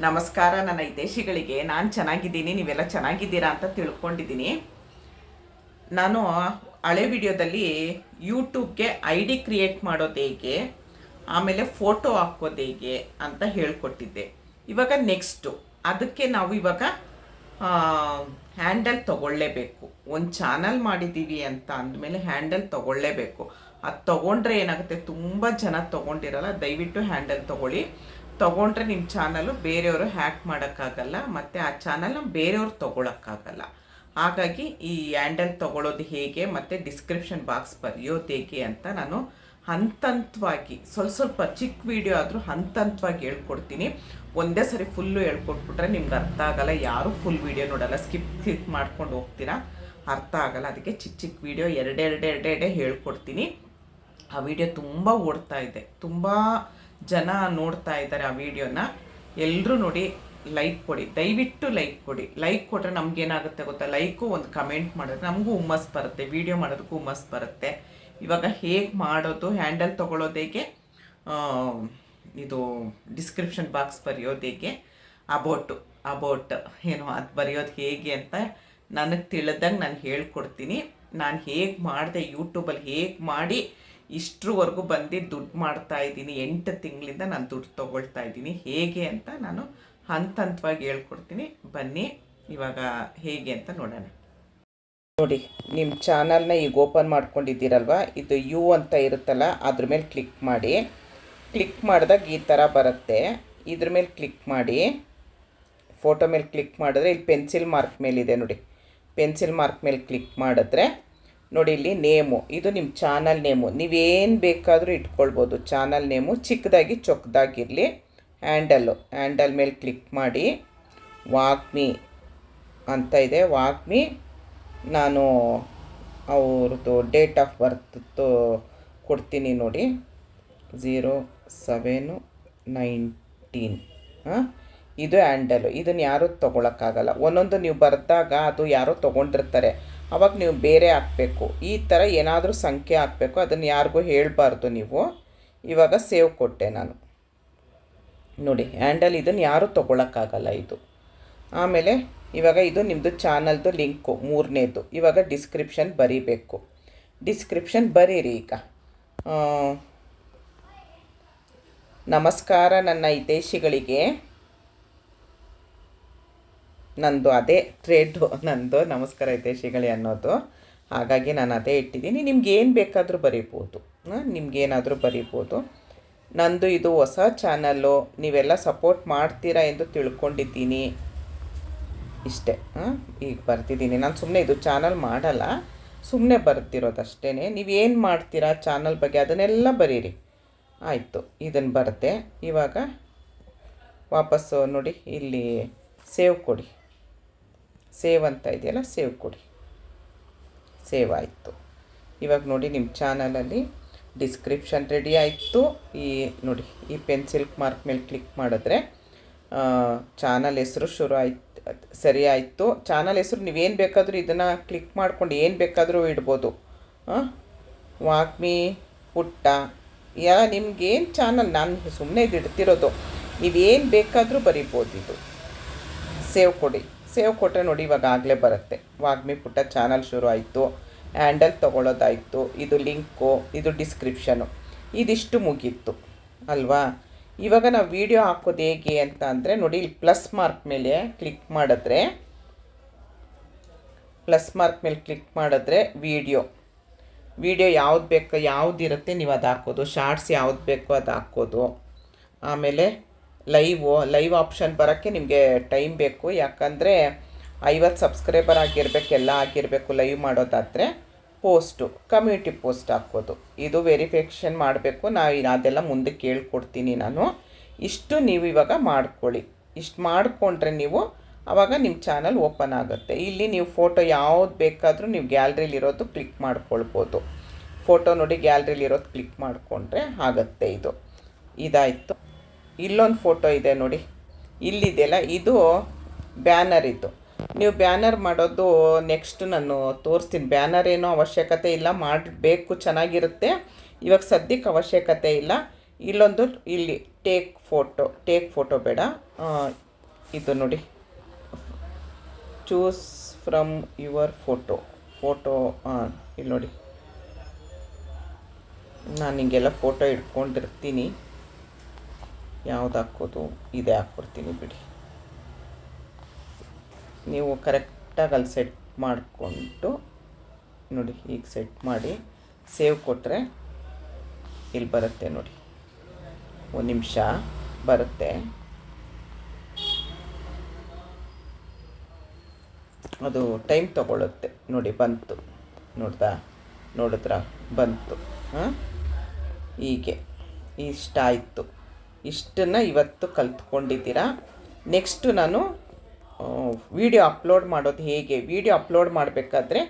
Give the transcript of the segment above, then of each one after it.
ನಮಸ್ಕಾರ, ನನ್ನ ಹಿತೇಶಿಗಳಿಗೆ ನಾನು ಚೆನ್ನಾಗಿದ್ದೀನಿ, ನೀವೆಲ್ಲ ಚೆನ್ನಾಗಿದ್ದೀರಾ ಅಂತ ತಿಳ್ಕೊಂಡಿದ್ದೀನಿ. ನಾನು ಹಳೆ ವಿಡಿಯೋದಲ್ಲಿ ಯೂಟ್ಯೂಬ್ಗೆ ಐ ಡಿ ಕ್ರಿಯೇಟ್ ಮಾಡೋದು ಹೇಗೆ, ಆಮೇಲೆ ಫೋಟೋ ಹಾಕೋದು ಹೇಗೆ ಅಂತ ಹೇಳ್ಕೊಟ್ಟಿದ್ದೆ. ಇವಾಗ ನೆಕ್ಸ್ಟು, ಅದಕ್ಕೆ ನಾವು ಇವಾಗ ಹ್ಯಾಂಡಲ್ ತಗೊಳ್ಳೇಬೇಕು. ಒಂದು ಚಾನಲ್ ಮಾಡಿದ್ದೀವಿ ಅಂತ ಅಂದಮೇಲೆ ಹ್ಯಾಂಡಲ್ ತಗೊಳ್ಳೇಬೇಕು. ಅದು ತೊಗೊಂಡ್ರೆ ಏನಾಗುತ್ತೆ, ತುಂಬ ಜನ ತಗೊಂಡಿರಲ್ಲ, ದಯವಿಟ್ಟು ಹ್ಯಾಂಡಲ್ ತಗೊಳ್ಳಿ. ತಗೊಂಡ್ರೆ ನಿಮ್ಮ ಚಾನಲು ಬೇರೆಯವರು ಹ್ಯಾಕ್ ಮಾಡೋಕ್ಕಾಗಲ್ಲ, ಮತ್ತು ಆ ಚಾನಲ್ನ ಬೇರೆಯವ್ರು ತೊಗೊಳಕ್ಕಾಗಲ್ಲ. ಹಾಗಾಗಿ ಈ ಹ್ಯಾಂಡಲ್ ತಗೊಳ್ಳೋದು ಹೇಗೆ, ಮತ್ತು ಡಿಸ್ಕ್ರಿಪ್ಷನ್ ಬಾಕ್ಸ್ ಬರೆಯೋದು ಹೇಗೆ ಅಂತ ನಾನು ಹಂತ ಹಂತವಾಗಿ ಸ್ವಲ್ಪ ಸ್ವಲ್ಪ ಚಿಕ್ಕ ವಿಡಿಯೋ ಆದರೂ ಹಂತ ಹಂತವಾಗಿ ಹೇಳ್ಕೊಡ್ತೀನಿ. ಒಂದೇ ಸರಿ ಫುಲ್ಲು ಹೇಳ್ಕೊಟ್ಬಿಟ್ರೆ ನಿಮ್ಗೆ ಅರ್ಥ ಆಗಲ್ಲ. ಯಾರೂ ಫುಲ್ ವೀಡಿಯೋ ನೋಡಲ್ಲ. ಸ್ಕಿಪ್ ಸ್ಕಿಪ್ ಮಾಡ್ಕೊಂಡು ಹೋಗ್ತೀರಾ? ಅರ್ಥ ಆಗಲ್ಲ. ಅದಕ್ಕೆ ಚಿಕ್ಕ ಚಿಕ್ಕ ವೀಡಿಯೋ ಎರಡೆರಡೆ ಎರಡೆರಡೇ ಹೇಳ್ಕೊಡ್ತೀನಿ. ಆ ವಿಡಿಯೋ ತುಂಬ ಓಡ್ತಾ ಇದೆ. ತುಂಬ ಜನ ನೋಡ್ತಾ ಇದ್ದಾರೆ ಆ ವಿಡಿಯೋನ ಎಲ್ಲರೂ ನೋಡಿ ಲೈಕ್ ಕೊಡಿ, ದಯವಿಟ್ಟು ಲೈಕ್ ಕೊಡಿ. ಲೈಕ್ ಕೊಟ್ಟರೆ ನಮಗೇನಾಗುತ್ತೆ ಗೊತ್ತಾ? ಲೈಕು ಒಂದು ಕಮೆಂಟ್ ಮಾಡಿದ್ರೆ ನಮಗೂ ಹುಮ್ಮಸ್ ಬರುತ್ತೆ ವಿಡಿಯೋ ಮಾಡೋದಕ್ಕೂ ಹುಮ್ಮಸ್ ಬರುತ್ತೆ. ಇವಾಗ ಹೇಗೆ ಮಾಡೋದು ಹ್ಯಾಂಡಲ್ ತೊಗೊಳ್ಳೋದು ಹೇಗೆ? ಇದು ಡಿಸ್ಕ್ರಿಪ್ಷನ್ ಬಾಕ್ಸ್ ಬರೆಯೋದು ಹೇಗೆ? ಅಬೌಟು ಅಬೌಟ್ ಏನು, ಅದು ಬರೆಯೋದು ಹೇಗೆ ಅಂತ ನನಗೆ ತಿಳಿದಂಗೆ ನಾನು ಹೇಳ್ಕೊಡ್ತೀನಿ. ನಾನು ಹೇಗೆ ಮಾಡಿದೆ ಯೂಟ್ಯೂಬಲ್ಲಿ ಹೇಗೆ ಮಾಡಿ ಇಷ್ಟರವರೆಗೂ ಬಂದು ದುಡ್ಡು ಮಾಡ್ತಾ ಇದ್ದೀನಿ, ಎಂಟು ತಿಂಗಳಿಂದ ನಾನು ದುಡ್ಡು ತೊಗೊಳ್ತಾ ಇದ್ದೀನಿ. ಹೇಗೆ ಅಂತ ನಾನು ಹಂತ ಹಂತವಾಗಿ ಹೇಳ್ಕೊಡ್ತೀನಿ. ಬನ್ನಿ, ಇವಾಗ ಹೇಗೆ ಅಂತ ನೋಡೋಣ. ನೋಡಿ ನಿಮ್ಮ ಚಾನಲ್ನ ಈಗ ಓಪನ್ ಮಾಡ್ಕೊಂಡಿದ್ದೀರಲ್ವ? ಇದು ಯು ಅಂತ ಇರುತ್ತಲ್ಲ, ಅದ್ರ ಮೇಲೆ ಕ್ಲಿಕ್ ಮಾಡಿ. ಕ್ಲಿಕ್ ಮಾಡಿದಾಗ ಈ ಥರ ಬರುತ್ತೆ. ಇದ್ರ ಮೇಲೆ ಕ್ಲಿಕ್ ಮಾಡಿ. ಫೋಟೋ ಮೇಲೆ ಕ್ಲಿಕ್ ಮಾಡಿದ್ರೆ ಇಲ್ಲಿ ಪೆನ್ಸಿಲ್ ಮಾರ್ಕ್ ಮೇಲಿದೆ ನೋಡಿ. ಪೆನ್ಸಿಲ್ ಮಾರ್ಕ್ ಮೇಲೆ ಕ್ಲಿಕ್ ಮಾಡಿದ್ರೆ ನೋಡಿ ಇಲ್ಲಿ ನೇಮು. ಇದು ನಿಮ್ಮ ಚಾನಲ್ ನೇಮು. ನೀವೇನು ಬೇಕಾದರೂ ಇಟ್ಕೊಳ್ಬೋದು. ಚಾನಲ್ ನೇಮು ಚಿಕ್ಕದಾಗಿ ಚೊಕ್ಕದಾಗಿರಲಿ. ಹ್ಯಾಂಡಲ್ಲು ಹ್ಯಾಂಡಲ್ ಮೇಲೆ ಕ್ಲಿಕ್ ಮಾಡಿ. ವಾಕ್ಮಿ ಅಂತ ಇದೆ. ವಾಕ್ಮಿ ನಾನು ಅವ್ರದ್ದು ಡೇಟ್ ಆಫ್ ಬರ್ತ್ ಕೊಡ್ತೀನಿ ನೋಡಿ. Zero seven nineteen. ಹಾಂ? ಇದು ಹ್ಯಾಂಡಲು. ಇದನ್ನು ಯಾರೂ ತೊಗೊಳಕ್ಕಾಗಲ್ಲ. ಒಂದೊಂದು ನೀವು ಬರೆದಾಗ ಅದು ಯಾರೋ ತೊಗೊಂಡಿರ್ತಾರೆ. ಅವಾಗ ನೀವು ಬೇರೆ ಹಾಕಬೇಕು. ಈ ಥರ ಏನಾದರೂ ಸಂಖ್ಯೆ ಹಾಕಬೇಕು. ಅದನ್ನು ಯಾರಿಗೂ ಹೇಳಬಾರ್ದು ನೀವು. ಇವಾಗ ಸೇವ್ ಕೊಟ್ಟೆ ನಾನು. ನೋಡಿ, ಹ್ಯಾಂಡಲ್ ಇದನ್ನು ಯಾರೂ ತೊಗೊಳಕ್ಕಾಗಲ್ಲ ಇದು. ಆಮೇಲೆ ಇವಾಗ ಇದು ನಿಮ್ಮದು ಚಾನಲ್ದು ಲಿಂಕು, ಮೂರನೇದು. ಇವಾಗ ಡಿಸ್ಕ್ರಿಪ್ಷನ್ ಬರೀಬೇಕು. ಡಿಸ್ಕ್ರಿಪ್ಷನ್ ಬರೀರಿ ಈಗ. ನಮಸ್ಕಾರ ನನ್ನ ಹಿತೈಷಿಗಳಿಗೆ. ನಂದು ಅದೇ ಟ್ರೇಡು ನಂದು ನಮಸ್ಕಾರ ಹಿತೈಷಿಗಳೇ ಅನ್ನೋದು. ಹಾಗಾಗಿ ನಾನು ಅದೇ ಇಟ್ಟಿದ್ದೀನಿ. ನಿಮ್ಗೆ ಏನು ಬೇಕಾದರೂ ಬರೀಬೋದು. ನಿಮ್ಗೇನಾದರೂ ಬರೀಬೋದು. ನಂದು ಇದು ಹೊಸ ಚಾನಲ್ಲು ನೀವೆಲ್ಲ ಸಪೋರ್ಟ್ ಮಾಡ್ತೀರಾ ಎಂದು ತಿಳ್ಕೊಂಡಿದ್ದೀನಿ. ಇಷ್ಟೇ. ಈಗ ಬರ್ತಿದ್ದೀನಿ. ನಾನು ಸುಮ್ಮನೆ ಇದು ಚಾನಲ್ ಮಾಡಲ್ಲ. ಸುಮ್ಮನೆ ಬರ್ತಿರೋದಷ್ಟೇ ನೀವೇನು ಮಾಡ್ತೀರಾ ಚಾನಲ್ ಬಗ್ಗೆ ಅದನ್ನೆಲ್ಲ ಬರೀರಿ. ಆಯಿತು ಇದನ್ನು ಬರುತ್ತೆ ಇವಾಗ ವಾಪಸ್ಸು ನೋಡಿ, ಇಲ್ಲಿ ಸೇವ್ ಕೊಡಿ. ಸೇವ್ ಅಂತ ಇದೆಯಲ್ಲ, ಸೇವ್ ಕೊಡಿ. ಸೇವ್ ಆಯಿತು. ಇವಾಗ ನೋಡಿ ನಿಮ್ಮ ಚಾನಲಲ್ಲಿ ಡಿಸ್ಕ್ರಿಪ್ಷನ್ ರೆಡಿ ಆಯಿತು. ಈ ನೋಡಿ, ಈ ಪೆನ್ಸಿಲ್ ಮಾರ್ಕ್ ಮೇಲೆ ಕ್ಲಿಕ್ ಮಾಡಿದ್ರೆ ಚಾನಲ್ ಹೆಸರು ಶುರು ಆಯ್ತು, ಸರಿ ಆಯಿತು. ಚಾನಲ್ ಹೆಸರು ನೀವೇನು ಬೇಕಾದರೂ ಇದನ್ನು ಕ್ಲಿಕ್ ಮಾಡ್ಕೊಂಡು ಏನು ಬೇಕಾದರೂ ಇಡ್ಬೋದು. ವಾಕ್ಮಿ ಪುಟ್ಟ, ಯಾ ನಿಮ್ಗೇನು ಚಾನಲ್ ನಾನು ಸುಮ್ಮನೆ ಇದು ಇಡ್ತಿರೋದು. ನೀವೇನು ಬೇಕಾದರೂ ಬರಿಬೋದು ಇದು. ಸೇವ್ ಕೊಡಿ. ಸೇವ್ ಕೊಟ್ಟರೆ ನೋಡಿ ಇವಾಗ ಆಗಲೇ ಬರುತ್ತೆ. ವಾಗ್ಮಿ ಪುಟ್ಟ ಚಾನಲ್ ಶುರು ಆಯಿತು. ಹ್ಯಾಂಡಲ್ ತೊಗೊಳೋದಾಯಿತು. ಇದು ಲಿಂಕು, ಇದು ಡಿಸ್ಕ್ರಿಪ್ಷನು. ಇದಿಷ್ಟು ಮುಗೀತು. ಅಲ್ವಾ? ಇವಾಗ ನಾವು ವಿಡಿಯೋ ಹಾಕೋದು ಹೇಗೆ ಅಂತ ಅಂದರೆ ನೋಡಿ ಇಲ್ಲಿ ಪ್ಲಸ್ ಮಾರ್ಕ್ ಮೇಲೆ ಕ್ಲಿಕ್ ಮಾಡಿದ್ರೆ, ಪ್ಲಸ್ ಮಾರ್ಕ್ ಮೇಲೆ ಕ್ಲಿಕ್ ಮಾಡಿದ್ರೆ ವಿಡಿಯೋ. ವಿಡಿಯೋ ಯಾವ್ದು ಬೇಕು, ಯಾವುದಿರುತ್ತೆ ನೀವು ಅದು ಹಾಕೋದು. ಶಾರ್ಟ್ಸ್ ಯಾವ್ದು ಬೇಕೋ ಅದು ಹಾಕೋದು. ಆಮೇಲೆ ಲೈವು ಲೈವ್ ಆಪ್ಷನ್ ಬರೋಕ್ಕೆ ನಿಮಗೆ ಟೈಮ್ ಬೇಕು. ಯಾಕಂದರೆ ಐವತ್ತು ಸಬ್ಸ್ಕ್ರೈಬರ್ ಆಗಿರಬೇಕು, ಎಲ್ಲ ಆಗಿರಬೇಕು ಲೈವ್ ಮಾಡೋದಾದರೆ ಪೋಸ್ಟು ಕಮ್ಯುನಿಟಿ ಪೋಸ್ಟ್ ಹಾಕೋದು ಇದು ವೆರಿಫಿಕೇಷನ್ ಮಾಡಬೇಕು. ನಾವು ಅದೆಲ್ಲ ಮುಂದಕ್ಕೆ ಕೇಳ್ಕೊಡ್ತೀನಿ ನಾನು. ಇಷ್ಟು ನೀವು ಇವಾಗ ಮಾಡ್ಕೊಳ್ಳಿ. ಇಷ್ಟು ಮಾಡಿಕೊಂಡ್ರೆ ನೀವು ಆವಾಗ ನಿಮ್ಮ ಚಾನಲ್ ಓಪನ್ ಆಗುತ್ತೆ. ಇಲ್ಲಿ ನೀವು ಫೋಟೋ ಯಾವ್ದು ಬೇಕಾದರೂ ನೀವು ಗ್ಯಾಲ್ರಿಲಿರೋದು ಕ್ಲಿಕ್ ಮಾಡ್ಕೊಳ್ಬೋದು. ಫೋಟೋ ನೋಡಿ ಗ್ಯಾಲ್ರಿಲಿರೋದು ಕ್ಲಿಕ್ ಮಾಡಿಕೊಂಡ್ರೆ ಆಗುತ್ತೆ ಇದು. ಇದಾಯಿತು. ಇಲ್ಲೊಂದು ಫೋಟೋ ಇದೆ ನೋಡಿ. ಇಲ್ಲಿದೆಯಲ್ಲ, ಇದು ಬ್ಯಾನರ್ ಇದು ನೀವು ಬ್ಯಾನರ್ ಮಾಡೋದು ನೆಕ್ಸ್ಟ್ ನಾನು ತೋರಿಸ್ತೀನಿ. ಬ್ಯಾನರ್ ಏನೂ ಅವಶ್ಯಕತೆ ಇಲ್ಲ, ಮಾಡಬೇಕು, ಚೆನ್ನಾಗಿರುತ್ತೆ. ಇವಾಗ ಸದ್ಯಕ್ಕೆ ಅವಶ್ಯಕತೆ ಇಲ್ಲ. ಇಲ್ಲೊಂದು ಇಲ್ಲಿ ಟೇಕ್ ಫೋಟೋ ಟೇಕ್ ಫೋಟೋ ಬೇಡ. ಇದು ನೋಡಿ. Choose from your photo photo ಇಲ್ಲಿ ನೋಡಿ. ನಾನು ಹಿಂಗೆಲ್ಲ ಫೋಟೋ ಇಟ್ಕೊಂಡಿರ್ತೀನಿ ಯಾವ್ದು ಹಾಕೋದು ಇದೇ ಹಾಕ್ಬಿಡ್ತೀನಿ ಬಿಡಿ. ನೀವು ಕರೆಕ್ಟಾಗಿ ಅಲ್ಲಿ ಸೆಟ್ ಮಾಡಿಕೊಂಡು ನೋಡಿ ಈಗ ಸೆಟ್ ಮಾಡಿ ಸೇವ್ ಕೊಟ್ಟರೆ ಇಲ್ಲಿ ಬರುತ್ತೆ ನೋಡಿ. ಒಂದು ನಿಮಿಷ ಬರುತ್ತೆ. ಅದು ಟೈಮ್ ತಗೊಳ್ಳುತ್ತೆ ನೋಡಿ ಬಂತು. ನೋಡ್ದಾ? ನೋಡಿದ್ರ? ಬಂತು. ಹಾಂ? ಹೀಗೆ. ಇಷ್ಟಾಯಿತು ಇಷ್ಟನ್ನು ಇವತ್ತು ಕಲ್ತ್ಕೊಂಡಿದ್ದೀರಾ. ನೆಕ್ಸ್ಟು ನಾನು ವಿಡಿಯೋ ಅಪ್ಲೋಡ್ ಮಾಡೋದು ಹೇಗೆ? ವಿಡಿಯೋ ಅಪ್ಲೋಡ್ ಮಾಡಬೇಕಾದ್ರೆ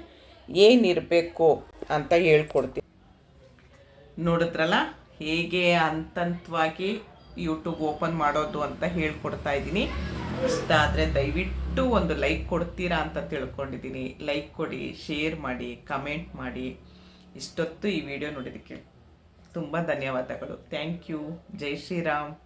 ಏನಿರಬೇಕು ಅಂತ ಹೇಳ್ಕೊಡ್ತೀನಿ ನೋಡಿದ್ರಲ್ಲ? ಹೇಗೆ ಹಂತಂತವಾಗಿ ಯೂಟ್ಯೂಬ್ ಓಪನ್ ಮಾಡೋದು ಅಂತ ಹೇಳ್ಕೊಡ್ತಾ ಇದ್ದೀನಿ. ಇಷ್ಟ ಆದರೆ ದಯವಿಟ್ಟು ಒಂದು ಲೈಕ್ ಕೊಡ್ತೀರಾ ಅಂತ ತಿಳ್ಕೊಂಡಿದ್ದೀನಿ. ಲೈಕ್ ಕೊಡಿ ಶೇರ್ ಮಾಡಿ ಕಮೆಂಟ್ ಮಾಡಿ. ಇಷ್ಟೊತ್ತು ಈ ವಿಡಿಯೋ ನೋಡಿದ್ದಕ್ಕೆ. ತುಂಬ ಧನ್ಯವಾದಗಳು. Thank you. ಜೈ ಶ್ರೀರಾಮ್.